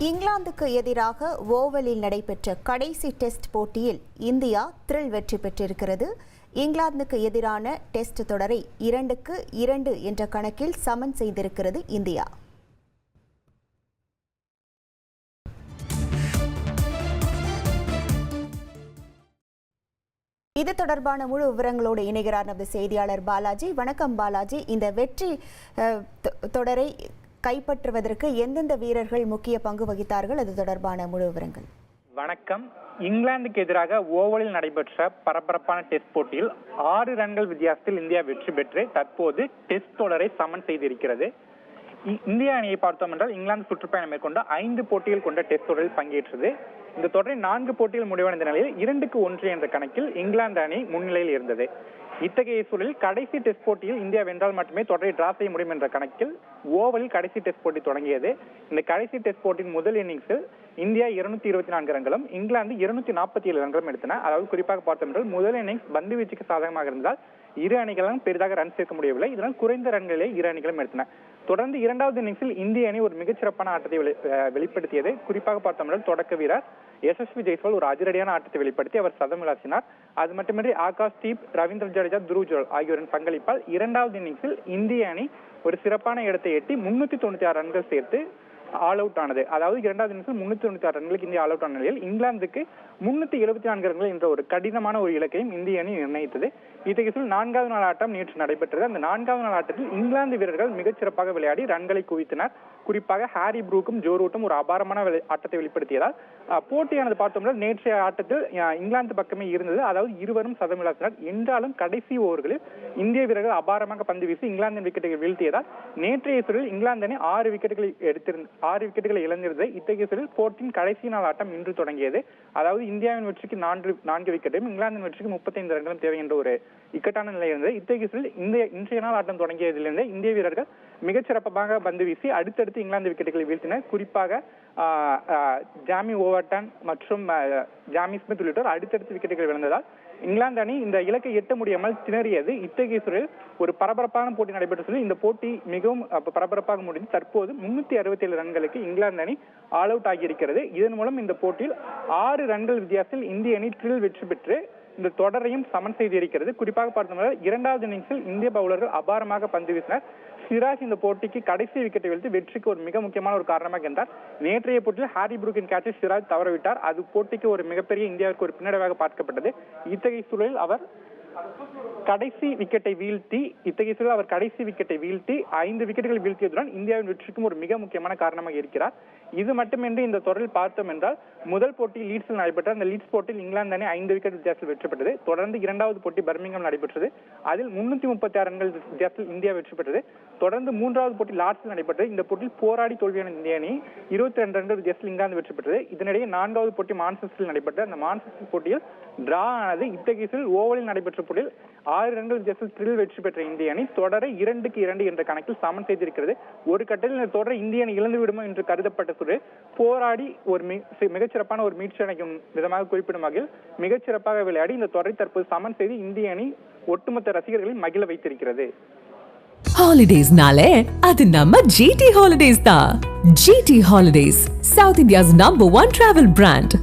இங்கிலாந்துக்கு எதிராக ஓவலில் நடைபெற்ற கடைசி டெஸ்ட் போட்டியில் இந்தியா த்ரில் வெற்றி பெற்றிருக்கிறது. இங்கிலாந்துக்கு எதிரான டெஸ்ட் தொடரை இரண்டுக்கு இரண்டு என்ற கணக்கில் சமன் செய்திருக்கிறது இந்தியா. இது தொடர்பான முழு விவரங்களோடு இணைகிறார் நமது செய்தியாளர் பாலாஜி. வணக்கம் பாலாஜி. இந்த வெற்றி தொ- தொடரை கைப்பற்றுவதற்கு எந்தெந்த வீரர்கள் முக்கிய பங்கு வகித்தார்கள்? அது தொடர்பான முழு விவரங்கள். வணக்கம். இங்கிலாந்துக்கு எதிராக ஓவலில் நடைபெற்ற பரபரப்பான டெஸ்ட் போட்டியில் ஆறு ரன்கள் வித்தியாசத்தில் இந்தியா வெற்றி பெற்று தற்போது டெஸ்ட் தொடரை சமன் செய்திருக்கிறது. இந்திய அணியை பார்த்தோம் என்றால் இங்கிலாந்து சுற்றுப்பயணம் மேற்கொண்டு ஐந்து போட்டிகள் கொண்ட டெஸ்ட் தொடரில் பங்கேற்றது. இந்த தொடரை நான்கு போட்டிகள் முடிவடைந்த நிலையில் இரண்டுக்கு ஒன்று என்ற கணக்கில் இங்கிலாந்து அணி முன்னிலையில் இருந்தது. இத்தகைய சூழலில் கடைசி டெஸ்ட் போட்டியில் இந்தியா வென்றால் மட்டுமே தொடரை டிரா செய்ய முடியும் என்ற கணக்கில் ஓவலில் கடைசி டெஸ்ட் போட்டி தொடங்கியது. இந்த கடைசி டெஸ்ட் போட்டியின் முதல் இன்னிங்ஸில் இந்தியா இருநூத்தி இருபத்தி நான்கு ரன்களும் இங்கிலாந்து இருநூத்தி நாற்பத்தி ஏழு ரன்களும் எடுத்தன. அதாவது குறிப்பாக பார்த்தோம் முதல் இன்னிங்ஸ் பந்து வீச்சுக்கு சாதகமாக இருந்தால் இரு அணிகளும் பெரிதாக ரன் சேர்க்க முடியவில்லை. இதனால் குறைந்த ரன்களே இரு அணிகளும் எடுத்தன. தொடர்ந்து இரண்டாவது இன்னிங்ஸில் இந்திய அணி ஒரு மிகச்சிறப்பான ஆட்டத்தை வெளிப்படுத்தியது. குறிப்பாக பார்த்தோம்னால் தொடக்க வீரர் யசஸ்வி ஜெய்ஸ்வால் ஒரு அதிரடியான ஆட்டத்தை வெளிப்படுத்தி அவர் சதம் விளாசினார். அது மட்டுமின்றி ஆகாஷ் தீப் ரவீந்திர ஜடேஜா துருஜோல் ஆகியோரின் பங்களிப்பால் இரண்டாவது இன்னிங்ஸில் இந்திய அணி ஒரு சிறப்பான இடத்தை எட்டி முன்னூத்தி தொண்ணூத்தி ஆறு ரன்கள் சேர்த்து ஆல் அவுட் ஆனது. அதாவது இரண்டாவது நிமிஷம் முன்னூத்தி தொண்ணூத்தி ஆறு ரன்களுக்கு இந்தியா ஆல் அவுட் ஆன நிலையில் இங்கிலாந்துக்கு முன்னூத்தி எழுபத்தி நான்கு ரன்கள் என்ற ஒரு கடினமான ஒரு இலக்கையும் இந்திய அணி நிர்ணயித்தது. இத்தகைய சொல் நான்காவது நாள் ஆட்டம் நேற்று நடைபெற்றது. அந்த நான்காவது நாள் ஆட்டத்தில் இங்கிலாந்து வீரர்கள் மிகச்சிறப்பாக விளையாடி ரன்களை குவித்தனர். குறிப்பாக ஹாரி ப்ரூக்கும் ஜோரூட்டும் ஒரு அபாரமான வெளி- ஆட்டத்தை வெளிப்படுத்தியதால் போட்டியானது பார்த்தோம்னா நேற்றைய ஆட்டத்தில் இங்கிலாந்து பக்கமே இருந்தது. அதாவது இருவரும் சதம் இழந்தனர். என்றாலும் கடைசி ஓவர்களில் இந்திய வீரர்கள் அபாரமாக பந்து வீசி இங்கிலாந்தின் விக்கெட்டுகள் வீழ்த்தியதால் நேற்றைய சுற்றில் இங்கிலாந்து அணி ஆறு விக்கெட்டுகளை எடுத்திருந்த ஆறு விக்கெட்டுகளை இழந்திருந்தது. இத்தகைய சுற்றில் போட்டியின் கடைசி நாள் ஆட்டம் இன்று தொடங்கியது. அதாவது இந்தியாவின் வெற்றிக்கு நான்கு நான்கு விக்கெட்டும் இங்கிலாந்தின் வெற்றிக்கு முப்பத்தைந்து ரன்களும் தேவை என்ற ஒரு இக்கட்டான நிலை இருந்தது. இத்தகைய சுற்றில் இந்த இன்றைய நாள் ஆட்டம் தொடங்கியதிலிருந்து இந்திய வீரர்கள் மிகச்சிறப்பாக பந்து வீசி அடுத்தடுத்து இங்கிலாந்து விக்கெட்டுகளை வீழ்த்தினர். குறிப்பாக ஜாமி ஓவர்டன் மற்றும் ஜாமி ஸ்மித் உள்ளிட்டோர் அடுத்தடுத்து விக்கெட்டுகள் விழுந்ததால் இங்கிலாந்து அணி இந்த இலக்கை எட்ட முடியாமல் திணறியது. இத்தகைய சூழல் ஒரு பரபரப்பான போட்டி நடைபெற்ற சொல்லி இந்த போட்டி மிகவும் பரபரப்பாக முடிந்து தற்போது முன்னூத்தி அறுபத்தி ஏழு ரன்களுக்கு இங்கிலாந்து அணி ஆல் அவுட் ஆகியிருக்கிறது. இதன் மூலம் இந்த போட்டியில் ஆறு ரன்கள் வித்தியாசத்தில் இந்திய அணி த்ரில் வெற்றி பெற்று இந்த தொடரையும் சமன் செய்திருக்கிறது குறிப்பாக பார்த்தோம்னா இரண்டாவது இன்னிங்ஸில் இந்திய பவுலர்கள் அபாரமாக பந்து வீசினர். சிராஜ் இந்த போட்டிக்கு கடைசி விக்கெட்டை வீழ்த்தி வெற்றிக்கு ஒரு மிக முக்கியமான ஒரு காரணமாக இருந்தார். நேற்றைய போட்டியில் ஹாரி புரூக்கின் கேட்சை சிராஜ் தவறவிட்டார். அது போட்டிக்கு ஒரு மிகப்பெரிய இந்தியாவிற்கு ஒரு பின்னடைவாக பார்க்கப்பட்டது. இத்தகைய சூழலில் அவர் கடைசி விக்கெட்டை வீழ்த்தி இத்தகைய சூழலில் அவர் கடைசி விக்கெட்டை வீழ்த்தி ஐந்து விக்கெட்டுகள் வீழ்த்தியதுடன் இந்தியாவின் வெற்றிக்கும் ஒரு மிக முக்கியமான காரணமாக இருக்கிறார். இது மட்டுமின்றி இந்த தொடரில் பார்த்தோம் என்றால் முதல் போட்டி லீட்ஸில் நடைபெற்ற அந்த லீட்ஸ் போட்டியில் இங்கிலாந்து அணி ஐந்து விக்கெட் வித்தியாசத்தில் வெற்றி பெற்றது. தொடர்ந்து இரண்டாவது போட்டி பர்மிங்கம் நடைபெற்றது. அதில் முன்னூத்தி முப்பத்தி ஆறு ரன்கள் வித்தியாசத்தில் இந்தியா வெற்றி பெற்றது. தொடர்ந்து மூன்றாவது போட்டி லார்ட்ஸில் நடைபெற்றது. இந்த போட்டியில் போராடி தோல்வியான இந்திய அணி இருபத்தி ரெண்டு ரன்கள் வித்தியாசத்தில் இங்கிலாந்து வெற்றி பெற்றது. இதனிடையே நான்காவது போட்டி மான்செஸ்டரில் நடைபெற்ற அந்த மான்செஸ்டர் போட்டியில் டிரா ஆனது இத்தகைய ஓவலில் நடைபெற்ற போட்டியில் ஆறு ரன்கள் வித்தியாசத்தில் த்ரில் வெற்றி பெற்ற இந்திய அணி. தொடரை இரண்டுக்கு இரண்டு என்ற கணக்கில் சமன் செய்திருக்கிறது. ஒரு கட்டத்தில் இந்த தொடரை இந்திய அணி இழந்து விடுமோ என்று கருதப்பட்ட சூழல் போராடி ஒரு மிகச்சிறப்பான ஒரு மீட்சி அணைக்கும் விதமாக குறிப்பிடும் வகையில் மிகச்சிறப்பாக விளையாடி இந்த தொடரை தற்போது சமன் செய்து இந்திய அணி ஒட்டுமொத்த ரசிகர்களை மகிழ வைத்திருக்கிறது. ஹாலிடேஸ்னாலே அது நம்ம ஜிடி ஹாலிடேஸ் தான். GT holidays south India's number one travel brand